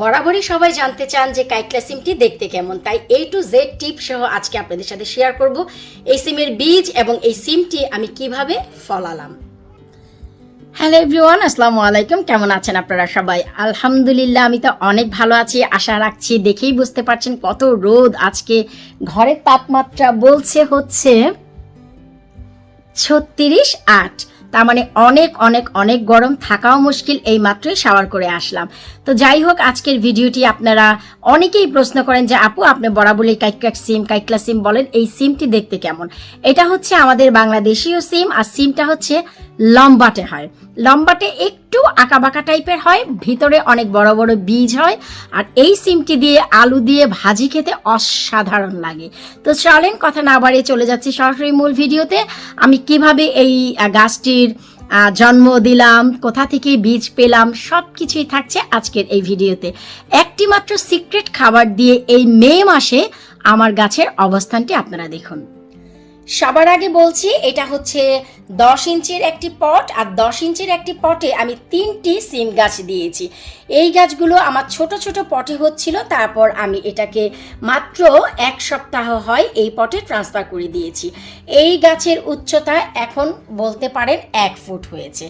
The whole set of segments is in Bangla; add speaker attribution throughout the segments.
Speaker 1: বরাবরই সবাই জানতে চান যে কাইটলা সিমটি দেখতে কেমন। তাই এ টু জেড টিপ সহ আজকে আপনাদের সাথে শেয়ার করব। এই সিমের বীজ এবং এই সিমটি আমি কীভাবে ফলালাম। হ্যালো এভরিওয়ান আসসালামু আলাইকুম। কেমন আছেন আপনারা সবাই? আলহামদুলিল্লাহ, আমি তো অনেক ভালো আছি। আশা রাখছি দেখেই বুঝতে পারছেন কত রোদ আজকে। ঘরের তাপমাত্রা বলছে হচ্ছে ছত্রিশ আট। তার মানে অনেক অনেক অনেক গরম, থাকাও মুশকিল, এই মাত্রই শাওয়ার করে আসলাম। তো যাই হোক, আজকের ভিডিওটি আপনারা অনেকেই প্রশ্ন করেন যে, আপু, আপনি বরাবরই কাইকাক সিম কাইকলা সিম বলেন, এই সিমটি দেখতে কেমন? এটা হচ্ছে আমাদের বাংলাদেশীয় সিম আর সিমটা হচ্ছে লম্বাটে হয়। লম্বাটে একটু আঁকাবাঁকা টাইপের হয়, ভিতরে অনেক বড় বড় বীজ হয়, আর এই সিমটি দিয়ে আলু দিয়ে ভাজি খেতে অসাধারণ লাগে। তো চলেন, কথা না বাড়িয়ে চলে যাচ্ছি সরাসরি মূল ভিডিওতে। আমি কীভাবে এই গাছটির জন্ম দিলাম, কোথা থেকে বীজ পেলাম সব কিছুই থাকছে আজকের এই ভিডিওতে। একটি মাত্র সিক্রেট খাবার দিয়ে এই মে মাসে আমার গাছের অবস্থানটি আপনারা দেখুন। সবার আগে বলছি, এটা হচ্ছে দশ ইঞ্চির একটি পট, আর দশ ইঞ্চির একটি পটে আমি তিনটি সিম গাছ দিয়েছি। এই গাছগুলো আমার ছোট ছোট পটে হচ্ছিল, তারপর আমি এটাকে মাত্র এক সপ্তাহ হয় এই পটে ট্রান্সফার করে দিয়েছি। এই গাছের উচ্চতা এখন বলতে পারেন এক ফুট হয়েছে।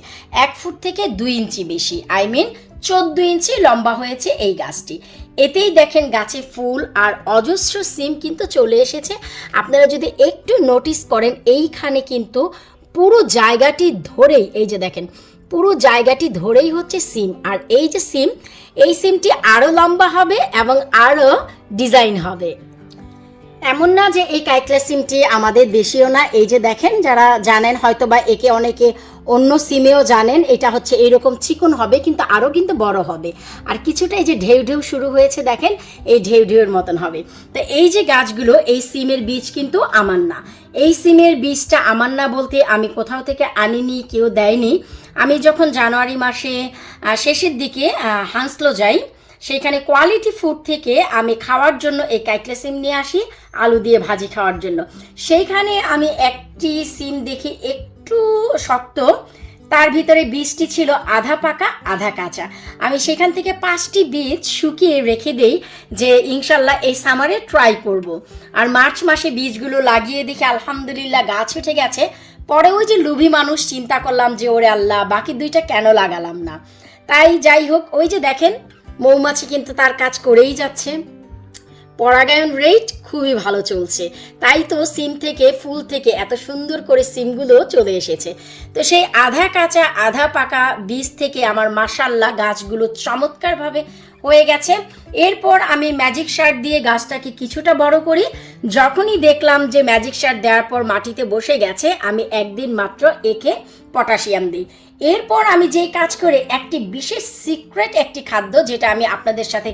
Speaker 1: এক ফুট থেকে দুই ইঞ্চি বেশি, আই মিন চোদ্দ ইঞ্চি লম্বা হয়েছে এই গাছটি। এতেই দেখেন গাছে ফুল আর অজস্র সিম কিন্তু চলে এসেছে। আপনারা যদি একটু নোটিস করেন, এইখানে কিন্তু পুরো জায়গাটি ধরেই, এই যে দেখেন, পুরো জায়গাটি ধরেই হচ্ছে সিম। আর এই যে সিম, এই সিমটি আরও লম্বা হবে এবং আরও ডিজাইন হবে। এমন না যে এই কাইকলা সিমটি আমাদের দেশীয় না, এই যে দেখেন, যারা জানেন হয়তো বা একে অনেকে অন্য সিমেও জানেন এটা হচ্ছে এইরকম চিকন হবে, কিন্তু আরও কিন্তু বড় হবে। আর কিছুটা এই যে ঢেউ ঢেউ শুরু হয়েছে দেখেন, এই ঢেউ ঢেউয়ের মতন হবে। তো এই যে গাছগুলো, এই সিমের বীজ কিন্তু আমার না। এই সিমের বীজটা আমার না বলতে আমি কোথাও থেকে আনিনি, কেউ দেয়নি। আমি যখন জানুয়ারি মাসে শেষের দিকে হাঁসলো যাই সেইখানে কোয়ালিটি ফুড থেকে আমি খাওয়ার জন্য এই কাইকলা সিম নিয়ে আসি, আলু দিয়ে ভাজি খাওয়ার জন্য। সেইখানে আমি একটি সিম দেখি একটু শক্ত, তার ভিতরে বীজটি ছিল আধা পাকা, আধা কাঁচা। আমি সেখান থেকে পাঁচটি বীজ শুকিয়ে রেখে দেই যে ইনশাল্লাহ এই সামারে ট্রাই করব। আর মার্চ মাসে বীজগুলো লাগিয়ে দেখি আলহামদুলিল্লাহ গাছ উঠে গেছে। পরে ওই যে লুভি মানুষ চিন্তা করলাম যে ওরে আল্লাহ, বাকি দুইটা কেন লাগালাম না? তাই যাই হোক, ওই যে দেখেন, মৌমাছি কিন্তু তার কাজ করেই যাচ্ছে। পরাগায়ন রেট খুবই ভালো চলছে। তাই তো সিম থেকে, ফুল থেকে এত সুন্দর করে সিমগুলো চলে এসেছে। তো সেই আধা কাঁচা, আধা পাকা বীজ থেকে আমার মাসাল্লাহ গাছগুলো চমৎকারভাবে হয়ে গেছে। এরপর আমি ম্যাজিক সার দিয়ে গাছটাকে কিছুটা বড় করি। যখনই দেখলাম যে ম্যাজিক সার দেওয়ার পর মাটিতে বসে গেছে, আমি একদিন মাত্র একে পটাশিয়াম দিই। এরপর আমি যেই কাজ করে, একটি বিশেষ সিক্রেট একটি খাদ্য, যেটা আমি আপনাদের সাথে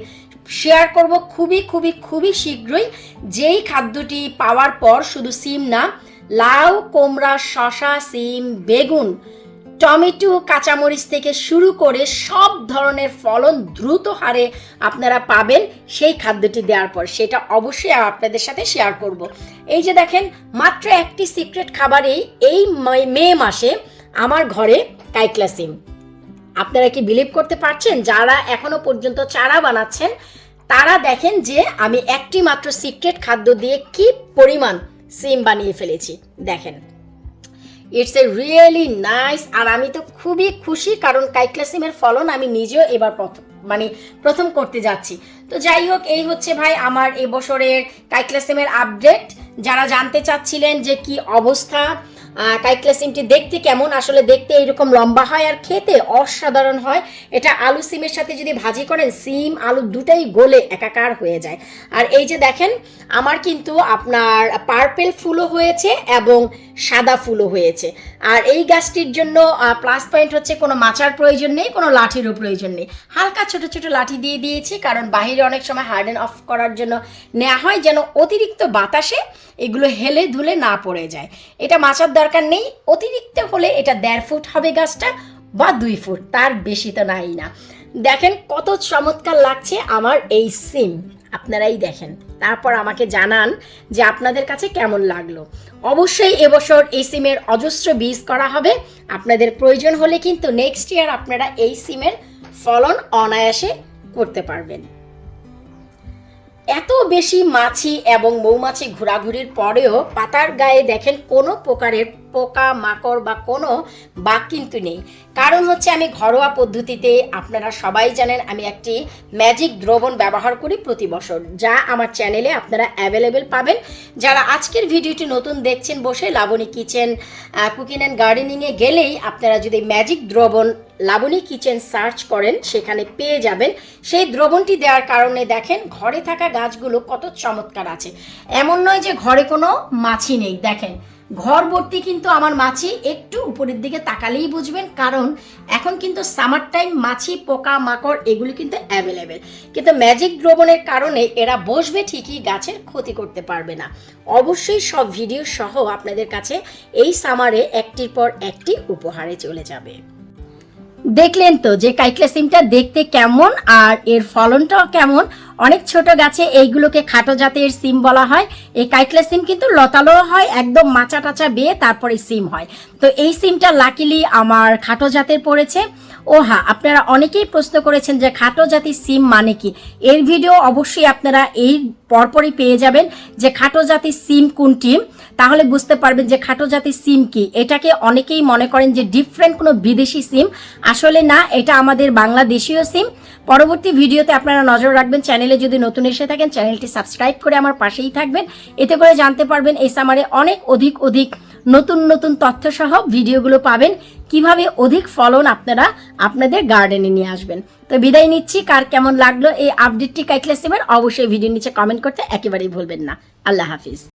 Speaker 1: শেয়ার করব খুবই খুবই খুবই শীঘ্রই। যেই খাদ্যটি পাওয়ার পর শুধু সিম না, লাউ, কোমড়া, শশা, সিম, বেগুন, টমেটো, কাঁচামরিচ থেকে শুরু করে সব ধরনের ফলন দ্রুত হারে আপনারা পাবেন সেই খাদ্যটি দেওয়ার পর। সেটা অবশ্যই আপনাদের সাথে শেয়ার করব। এই যে দেখেন, মাত্র একটি সিক্রেট খাবারেই এই মে- মাসে আমার ঘরে কাইকলা সিম। আপনারা কি বিলিভ করতে পারছেন? যারা এখনও পর্যন্ত চারা বানাচ্ছেন, তারা দেখেন যে আমি একটি মাত্র সিক্রেট খাদ্য দিয়ে কি পরিমাণ সিম বানিয়ে ফেলেছি। দেখেন ইটস এ রিয়েলি নাইস আর আমি তো খুবই খুশি কারণ কাইকলা সিমের ফলন আমি নিজেও এবার প্রথম মানে প্রথম করতে যাচ্ছি। তো যাই হোক, এই হচ্ছে ভাই আমার এবছরের কাইকলা সিমের আপডেট যারা জানতে চাচ্ছিলেন যে কি অবস্থা কাইকলা সিমটি দেখতে কেমন? আসলে দেখতে এরকম লম্বা হয় আর খেতে অসাধারণ হয়। এটা আলু সিমের সাথে যদি ভাজি করেন, সিম, আলু দুটাই গলে একাকার হয়ে যায়। আর এই যে দেখেন, আমার কিন্তু আপনার পার্পেল ফুলও হয়েছে এবং সাদা ফুলও হয়েছে। আর এই গাছটির জন্য প্লাস পয়েন্ট হচ্ছে কোনো মাচার প্রয়োজন নেই, কোনো লাঠিরও প্রয়োজন নেই। হালকা ছোট ছোট লাঠি দিয়ে দিয়েছি, কারণ বাহিরে অনেক সময় হার্ডেন অফ করার জন্য নেওয়া হয়, যেন অতিরিক্ত বাতাসে এগুলো হেলে ধুলে না পড়ে যায়। এটা মাচার দরকার নেই। অতিরিক্ত হলে এটা দেড় ফুট হবে গাছটা বা দুই ফুট, তার বেশি তো নাই না। দেখেন কত চমৎকার লাগছে আমার এই সিম। আপনারাই দেখেন। তারপর আমাকে জানান যে আপনাদের কাছে কেমন লাগল। অবশ্যই এবছর এই সিমের অজস্র বীজ করা হবে। আপনাদের প্রয়োজন হলে কিন্তু নেক্সট ইয়ার আপনারা এই সিমের ফলন অনায়াসে করতে পারবেন। এত বেশি মাছি এবং মৌমাছি ঘোরাঘুরির পরেও পাতার গায়ে দেখেন কোনো প্রকারের পোকা, মাকড় বা কোনো বাঘ কিন্তু নেই। কারণ হচ্ছে আমি ঘরোয়া পদ্ধতিতে, আপনারা সবাই জানেন, আমি একটি ম্যাজিক দ্রবণ ব্যবহার করি প্রতি বছর, যা আমার চ্যানেলে আপনারা অ্যাভেলেবেল পাবেন। যারা আজকের ভিডিওটি নতুন দেখছেন, বসে লাবণী কিচেন কুকিং অ্যান্ড গার্ডেনিংয়ে গেলেই আপনারা যদি ম্যাজিক দ্রবণ লাবণী কিচেন সার্চ করেন, সেখানে পেয়ে যাবেন। সেই দ্রবণটি দেওয়ার কারণে দেখেন ঘরে থাকা গাছগুলো কত চমৎকার আছে। এমন নয় যে ঘরে কোনো মাছি নেই, দেখেন। ঘর ভর্তি কিন্তু আমার মাছি একটু উপরের দিকে তাকালেই বুঝবেন, কারণ এখন কিন্তু সামার টাইম মাছি, পোকা, মাকড়, এগুলি কিন্তু অ্যাভেলেবেল। কিন্তু ম্যাজিক দ্রবণের কারণে এরা বসবে ঠিকই, গাছের ক্ষতি করতে পারবে না। অবশ্যই সব ভিডিও সহ আপনাদের কাছে এই সামারে একটির পর একটি উপহারে চলে যাবে। দেখলেন তো যে কাইকলা সিমটা দেখতে কেমন আর এর ফলনটাও কেমন। অনেক ছোট গাছে এইগুলোকে খাটো জাতের সিম বলা হয়। এই কাইকলা সিম কিন্তু লতালো হয়, একদম মাচা টাচা বেয়ে তারপরে সিম হয়। তো এই সিমটা লাকিলি আমার খাটো জাতের পড়েছে। ও হ্যাঁ আপনারা অনেকেই প্রশ্ন করেছেন যে খাটো জাতির সিম মানে কি। এর ভিডিও অবশ্যই আপনারা এই পরপরই পেয়ে যাবেন যে খাটো জাতির সিম কোনটি। তাহলে বুঝতে পারবেন যে খাটো জাতির সিম কি। এটাকে অনেকেই মনে করেন যে ডিফারেন্ট কোনো বিদেশি সিম। আসলে না, এটা আমাদের বাংলাদেশীয় সিম। পরবর্তী ভিডিওতে আপনারা নজর রাখবেন, চ্যানেলে যদি নতুন এসে থাকেন, চ্যানেলটি সাবস্ক্রাইব করে আমার পাশেই থাকবেন। এতে করে জানতে পারবেন এই সামারে অনেক অধিক অধিক নতুন নতুন তথ্য সহ ভিডিওগুলো পাবেন। কীভাবে অধিক ফলন আপনারা আপনাদের গার্ডেনে নিয়ে আসবেন। তো বিদায় নিচ্ছি, কার কেমন লাগল এই আপডেটটি কাইকলেসিমের অবশ্যই ভিডিও নিচে কমেন্ট করতে একেবারেই ভুলবেন না। আল্লাহ হাফিজ।